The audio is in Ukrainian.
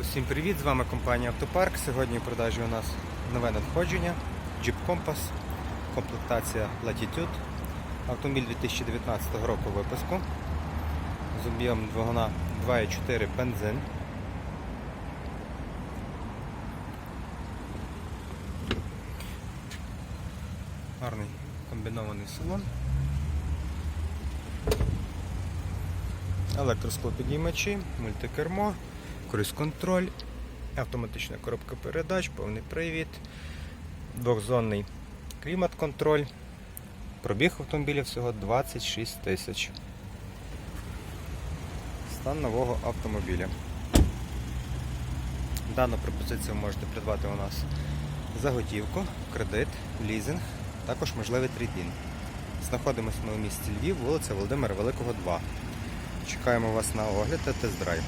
Усім привіт! З вами компанія Автопарк. Сьогодні в продажі у нас нове надходження Jeep Compass, комплектація Latitude. Автомобіль 2019 року випуску. З об'ємом двигуна 2,4 бензин. Гарний комбінований салон. Електросклопідіймачі, мультикермо, круїз-контроль, автоматична коробка передач, повний привід, двохзонний клімат-контроль. Пробіг автомобіля всього 26 тисяч. Стан нового автомобіля. Дану пропозицію ви можете придбати у нас за готівку, кредит, лізинг, також можливий трейдін. Знаходимося ми у місті Львів, вулиця Володимира Великого, 2. Чекаємо вас на огляд та тест-драйв.